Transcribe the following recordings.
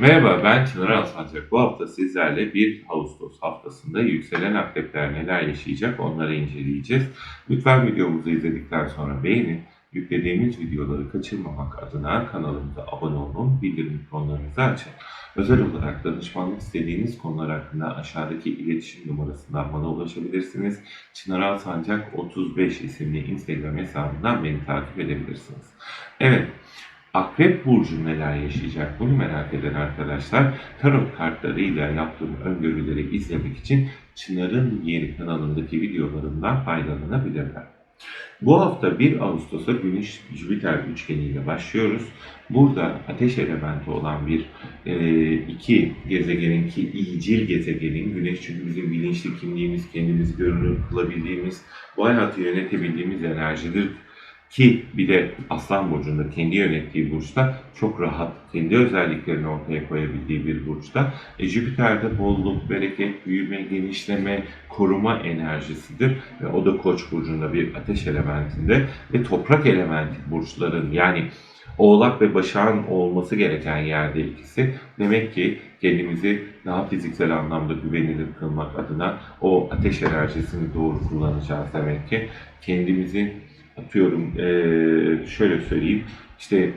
Merhaba ben Çınar Alsancak. Bu hafta sizlerle 1 Ağustos haftasında yükselen akrepler neler yaşayacak onları inceleyeceğiz. Lütfen videomuzu izledikten sonra beğenin. Yüklediğimiz videoları kaçırmamak adına kanalımıza abone olun, bildirim butonlarınızı açın. Özel olarak danışmanlık istediğiniz konular hakkında aşağıdaki iletişim numarasından bana ulaşabilirsiniz. Çınar Alsancak 35 isimli Instagram hesabından beni takip edebilirsiniz. Evet, Akrep Burcu neler yaşayacak bunu merak eden arkadaşlar tarot kartlarıyla yaptığım öngörüleri izlemek için Çınar'ın Yeri kanalındaki videolarımdan faydalanabilirler. Bu hafta 1 Ağustos'a Güneş Jüpiter üçgeniyle başlıyoruz. Burada ateş elementi olan bir e, iki gezegenin ki iyicil gezegenin Güneş çünkü bizim bilinçli kimliğimiz, kendimizi görünür kılabildiğimiz, bu hayatı yönetebildiğimiz enerjidir ki bir de Aslan Burcu'nda kendi yönettiği burçta çok rahat kendi özelliklerini ortaya koyabildiği bir burçta. E, Jüpiter'de bolluk, bereket, büyüme, genişleme, koruma enerjisidir. Ve o da Koç burcunda bir ateş elementinde ve toprak elementi burçların yani Oğlak ve Başak'ın olması gereken yerde ikisi. Demek ki kendimizi daha fiziksel anlamda güvenilir kılmak adına o ateş enerjisini doğru kullanacağız demek ki. Kendimizi atıyorum eee, şöyle söyleyeyim işte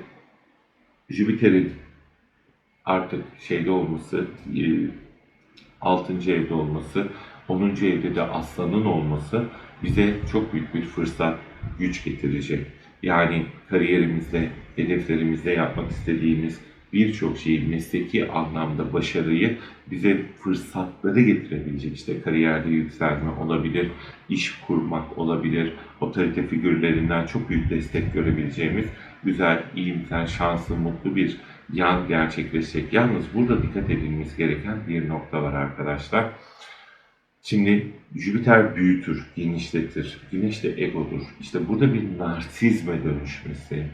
Jüpiter'in artık şeyde olması eee, 6. evde olması 10. evde de aslanın olması bize çok büyük bir fırsat güç getirecek. Yani kariyerimizde, hedeflerimizde yapmak istediğimiz birçok şeyi mesleki anlamda başarıyı bize fırsatları getirebilecek. İşte kariyerde yükselme olabilir, iş kurmak olabilir, otorite figürlerinden çok büyük destek görebileceğimiz güzel, iyimser, şanslı, mutlu bir yan gerçekleşecek. Yalnız burada dikkat edilmesi gereken bir nokta var arkadaşlar. Şimdi Jüpiter büyütür, genişletir. Güneş de egodur. İşte burada bir narsizme dönüşmesi,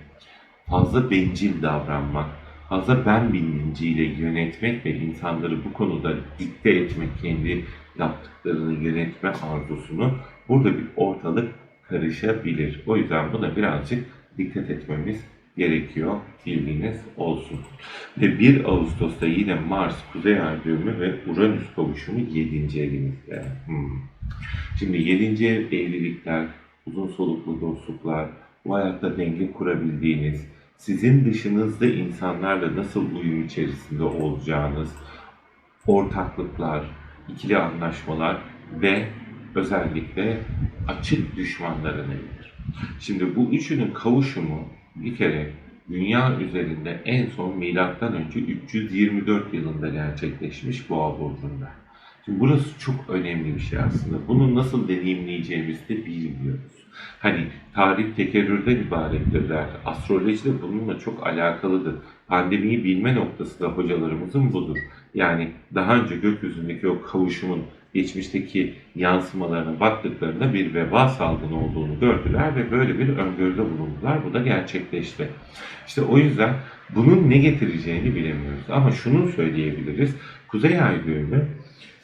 fazla bencil davranmak, fazla ben bilinciyle yönetmek ve insanları bu konuda dikte etmek, kendi yaptıklarını yönetme arzusunu burada bir ortalık karışabilir. O yüzden buna birazcık dikkat etmemiz gerekiyor. Bilginiz olsun. Ve 1 Ağustos'ta yine Mars, Kuzey Ay düğümü ve Uranüs kavuşumu 7. evinizde. Hmm. Şimdi 7. ev evlilikler, uzun soluklu dostluklar, bu hayatta denge kurabildiğiniz, sizin dışınızda insanlarla nasıl uyum içerisinde olacağınız, ortaklıklar, ikili anlaşmalar ve özellikle açık düşmanların evidir. Şimdi bu üçünün kavuşumu bir kere dünya üzerinde en son milattan önce 324 yılında gerçekleşmiş Boğa burcunda. Şimdi burası çok önemli bir şey aslında. Bunu nasıl deneyimleyeceğimizi de bilmiyoruz. Hani tarih tekerrürden ibarettir der. Astroloji de bununla çok alakalıdır. Pandemiyi bilme noktası da hocalarımızın budur. Yani daha önce gökyüzündeki o kavuşumun geçmişteki yansımalarına baktıklarında bir veba salgını olduğunu gördüler ve böyle bir öngörüde bulundular. Bu da gerçekleşti. İşte o yüzden bunun ne getireceğini bilemiyoruz. Ama şunu söyleyebiliriz. Kuzey Ay düğümü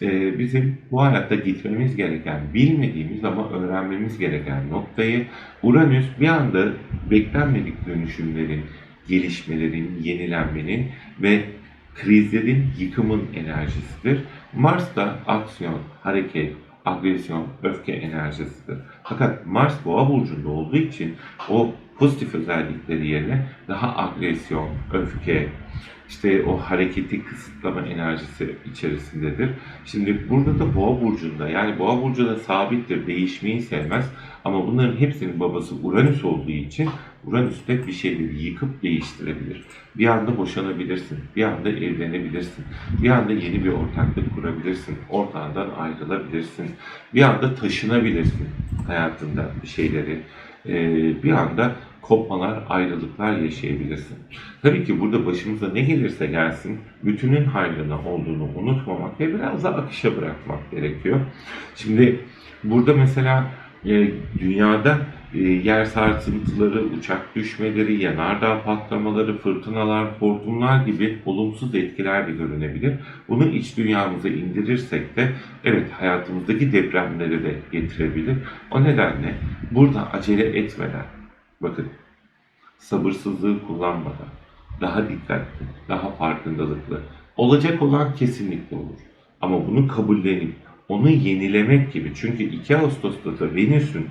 e, bizim bu hayatta gitmemiz gereken, bilmediğimiz ama öğrenmemiz gereken noktayı Uranüs bir anda beklenmedik dönüşümlerin, gelişmelerin, yenilenmenin ve krizlerin, yıkımın enerjisidir. Mars da aksiyon, hareket, agresyon, öfke enerjisidir. Fakat Mars boğa burcunda olduğu için o pozitif özellikleri yerine daha agresyon, öfke, işte o hareketi kısıtlama enerjisi içerisindedir. Şimdi burada da boğa burcunda yani boğa burcu da sabittir, değişmeyi sevmez. Ama bunların hepsinin babası Uranüs olduğu için Uranüs de bir şeyleri yıkıp değiştirebilir. Bir anda boşanabilirsin, bir anda evlenebilirsin, bir anda yeni bir ortaklık kurabilirsin, ortağından ayrılabilirsin, bir anda taşınabilirsin hayatında bir şeyleri. Ee, bir anda kopmalar, ayrılıklar yaşayabilirsin. Tabii ki burada başımıza ne gelirse gelsin, bütünün hayrına olduğunu unutmamak ve biraz da akışa bırakmak gerekiyor. Şimdi burada mesela e, dünyada e, yer sarsıntıları, uçak düşmeleri, yanardağ patlamaları, fırtınalar, hortumlar gibi olumsuz etkiler de görünebilir. Bunu iç dünyamıza indirirsek de evet hayatımızdaki depremleri de getirebilir. O nedenle burada acele etmeden, bakın sabırsızlığı kullanmadan, daha dikkatli, daha farkındalıklı. Olacak olan kesinlikle olur. Ama bunu kabullenip onu yenilemek gibi. Çünkü 2 Ağustos'ta da Venüs'ün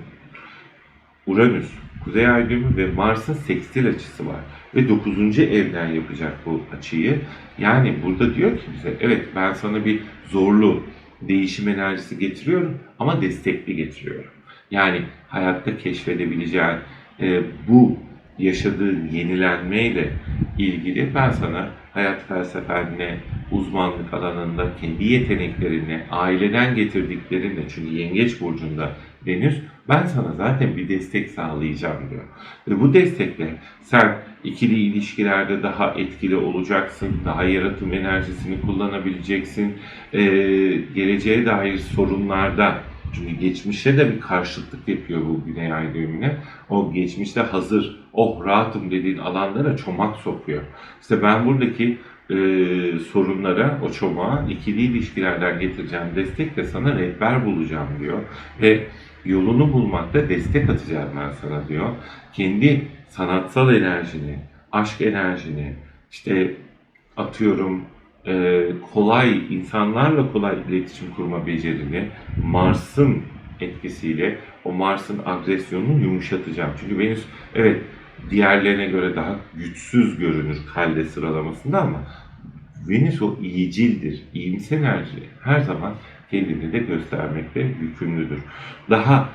Uranüs, Kuzey Ay düğümü ve Mars'ın sekstil açısı var. Ve 9. evden yapacak bu açıyı. Yani burada diyor ki bize evet ben sana bir zorlu değişim enerjisi getiriyorum ama destekli getiriyorum. Yani hayatta keşfedebileceğin e, bu yaşadığın yenilenmeyle ilgili ben sana hayat felsefenle, uzmanlık alanında, kendi yeteneklerine, aileden getirdiklerinle çünkü Yengeç Burcu'nda Venüs ben sana zaten bir destek sağlayacağım diyor. Ve bu destekle sen ikili ilişkilerde daha etkili olacaksın, daha yaratım enerjisini kullanabileceksin, Ee, geleceğe dair sorunlarda çünkü geçmişte de bir karşıtlık yapıyor bu Güney Ay düğümüne. O geçmişte hazır, oh rahatım dediğin alanlara çomak sokuyor. İşte ben buradaki e, sorunlara, o çomağa ikili ilişkilerden getireceğim destekle sana rehber bulacağım diyor. Ve yolunu bulmakta destek atacağım ben sana diyor. Kendi sanatsal enerjini, aşk enerjini, işte atıyorum e, kolay, insanlarla kolay iletişim kurma becerini Mars'ın etkisiyle o Mars'ın agresyonunu yumuşatacağım. Çünkü Venüs evet diğerlerine göre daha güçsüz görünür kalde sıralamasında ama Venüs o iyicildir, iyimser enerji her zaman kendini de göstermekte yükümlüdür. Daha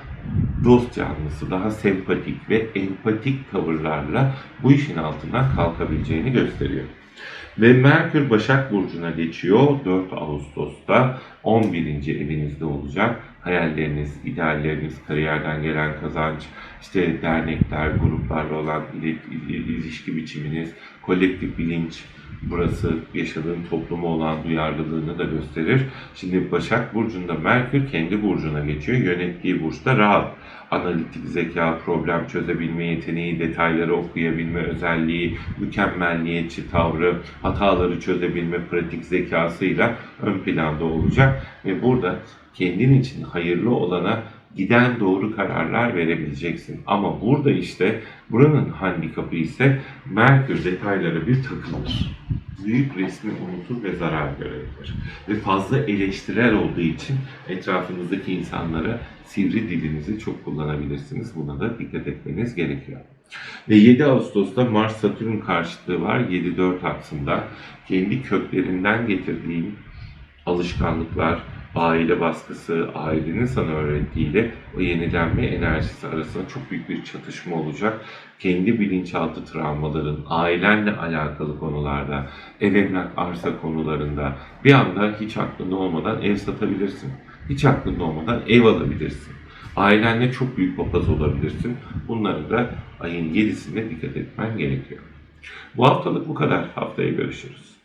dost canlısı, daha sempatik ve empatik tavırlarla bu işin altından kalkabileceğini gösteriyor. Ve Merkür Başak Burcu'na geçiyor 4 Ağustos'ta 11. evinizde olacak. Hayalleriniz, idealleriniz, kariyerden gelen kazanç, işte dernekler, gruplarla olan ili- ili- ilişki biçiminiz, kolektif bilinç, burası yaşadığın topluma olan duyarlılığını da gösterir. Şimdi Başak Burcu'nda Merkür kendi burcuna geçiyor. Yönettiği burçta rahat. Analitik zeka, problem çözebilme yeteneği, detayları okuyabilme özelliği, mükemmelliyetçi tavrı, hataları çözebilme pratik zekasıyla ön planda olacak. Ve burada kendin için hayırlı olana giden doğru kararlar verebileceksin. Ama burada işte buranın handikapı ise Merkür detaylara bir takılır. Büyük resmi unutur ve zarar görebilir. Ve fazla eleştirel olduğu için etrafınızdaki insanlara sivri dilinizi çok kullanabilirsiniz. Buna da dikkat etmeniz gerekiyor. Ve 7 Ağustos'ta Mars Satürn karşıtlığı var 7-4 aksında. Kendi köklerinden getirdiğin alışkanlıklar, aile baskısı, ailenin sana öğrettiğiyle o yenilenme enerjisi arasında çok büyük bir çatışma olacak. Kendi bilinçaltı travmaların, ailenle alakalı konularda, ev emlak arsa konularında bir anda hiç aklında olmadan ev satabilirsin. Hiç aklında olmadan ev alabilirsin. Ailenle çok büyük papaz olabilirsin. Bunları da ayın 7'sinde dikkat etmen gerekiyor. Bu haftalık bu kadar. Haftaya görüşürüz.